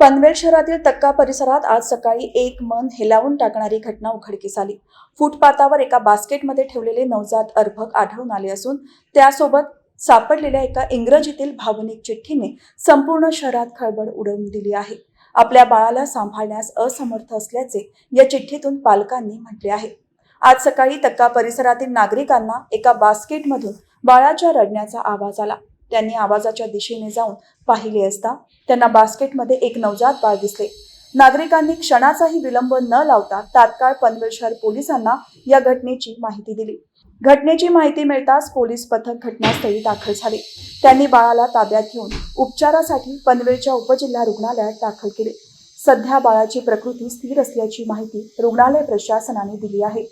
पनवेल शहरातील तक्का परिसरात आज सकाळी एक मन हेलावून टाकणारी घटना उघडकीस आली. फुटपाथावर एका बास्केटमध्ये ठेवलेले नवजात अर्भक आढळून आले असून त्यासोबत सापडलेल्या एका इंग्रजीतील भावनिक चिठ्ठीने संपूर्ण शहरात खळबळ उडवून दिली आहे. आपल्या बाळाला सांभाळण्यास असमर्थ असल्याचे या चिठ्ठीतून पालकांनी म्हटले आहे. आज सकाळी तक्का परिसरातील नागरिकांना एका बास्केटमधून बाळाच्या रडण्याचा आवाज आला. त्यांनी आवाजाच्या दिशेने जाऊन पाहिले असता त्यांना बास्केटमध्ये एक नवजात बाळ दिसले. नागरिकांनी क्षणाचाही विलंब न लावता तात्काळ पनवेल शहर पोलिसांना या घटनेची माहिती दिली. घटनेची माहिती मिळताच पोलीस पथक घटनास्थळी दाखल झाले. त्यांनी बाळाला ताब्यात घेऊन उपचारासाठी पनवेलच्या उपजिल्हा रुग्णालयात दाखल केले. सध्या बाळाची प्रकृती स्थिर असल्याची माहिती रुग्णालय प्रशासनाने दिली आहे.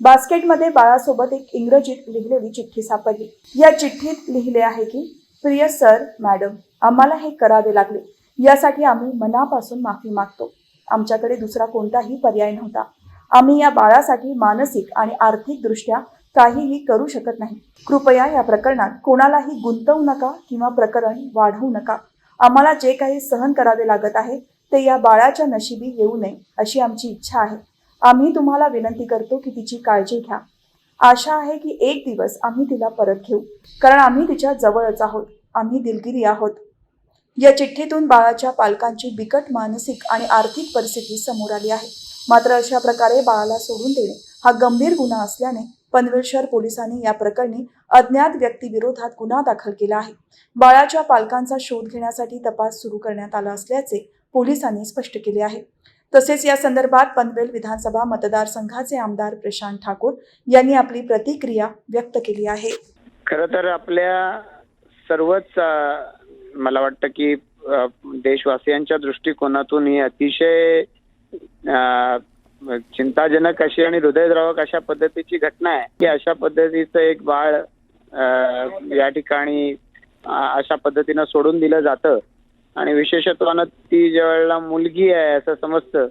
बास्केटमध्ये बाळासोबत एक इंग्रजीत लिहिलेली चिठ्ठी सापडली. या चिठ्ठीत लिहिले आहे की प्रिय सर मॅडम आम्हाला हे करावे लागले. यासाठी आम्ही मनापासून माफी मागतो. आमच्याकडे दुसरा कोणताही पर्याय नव्हता. आम्ही या बाळासाठी मानसिक आणि आर्थिकदृष्ट्या काहीही करू शकत नाही. कृपया या प्रकरणात कोणालाही गुंतवू नका किंवा प्रकरण वाढवू नका. आम्हाला जे काही सहन करावे लागत आहे ते या बाळाच्या नशिबी येऊ नये अशी आमची इच्छा आहे. आम्ही तुम्हाला विनंती करतो की तिची काळजी घ्या. आशा आहे की एक दिवस आम्ही तिला परत घेऊ. कारण आम्ही तिच्या जवळच आहोत. आम्ही दिलगिरी आहोत. या चिठ्ठीतून बाळाच्या पालकांची बिकट मानसिक आणि आर्थिक परिस्थिती समोर आली आहे. मात्र अशा प्रकारे बाळाला सोडून देणे हा गंभीर गुन्हा असल्याने पनवेल शहर पोलिसांनी या प्रकरणी अज्ञात व्यक्तीविरोधात गुन्हा दाखल केला आहे. बाळाच्या पालकांचा शोध घेण्यासाठी तपास सुरू करण्यात आला असल्याचे पोलिसांनी स्पष्ट केले आहे. तसेच या संदर्भात पनवेल विधानसभा मतदारसंघाचे आमदार प्रशांत ठाकूर यांनी आपली प्रतिक्रिया व्यक्त केली आहे. खर तर आपल्या सर्वच मला वाटतं की देशवासियांच्या दृष्टिकोनातून ही अतिशय अ, चिंताजनक अशी आणि हृदयद्रावक अशा पद्धतीची घटना आहे की अशा पद्धतीचं एक बाळ या ठिकाणी अशा पद्धतीनं सोडून दिलं जातं. आणि विशेषत्वानं ती ज्या वेळेला मुलगी आहे असं समजतं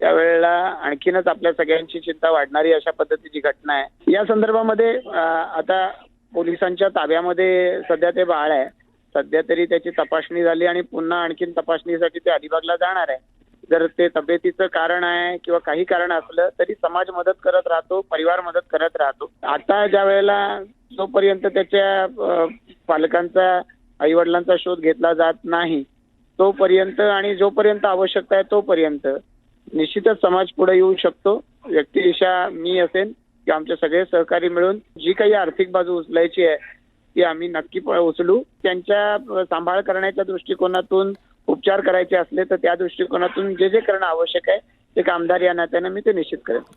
त्यावेळेला आणखीनच आपल्या सगळ्यांची चिंता वाढणारी अशा पद्धतीची घटना आहे. या संदर्भामध्ये आता पोलिसांच्या ताब्यामध्ये सध्या ते बाळ आहे. सध्या तरी त्याची तपासणी झाली आणि पुन्हा आणखीन तपासणीसाठी ते अलिबागला जाणार आहे. जर ते तब्येतीचं कारण आहे किंवा काही कारण असलं तरी समाज मदत करत राहतो परिवार मदत करत राहतो. आता ज्या वेळेला जोपर्यंत त्याच्या पालकांचा आई वडिलांचा शोध घेतला जात नाही तोपर्यंत आणि जोपर्यंत आवश्यकता आहे तोपर्यंत. निश्चितच समाज पुढे येऊ शकतो. व्यक्तिशा मी असेल की आमचे सगळे सहकारी मिळून जी काही आर्थिक बाजू उचलायची आहे ती आम्ही नक्की उचलू. त्यांच्या सांभाळ करण्याच्या दृष्टिकोनातून उपचार करायचे असले तर त्या दृष्टिकोनातून जे जे करणं आवश्यक आहे ते कामदार या नात्यानं मी ते निश्चित करेन.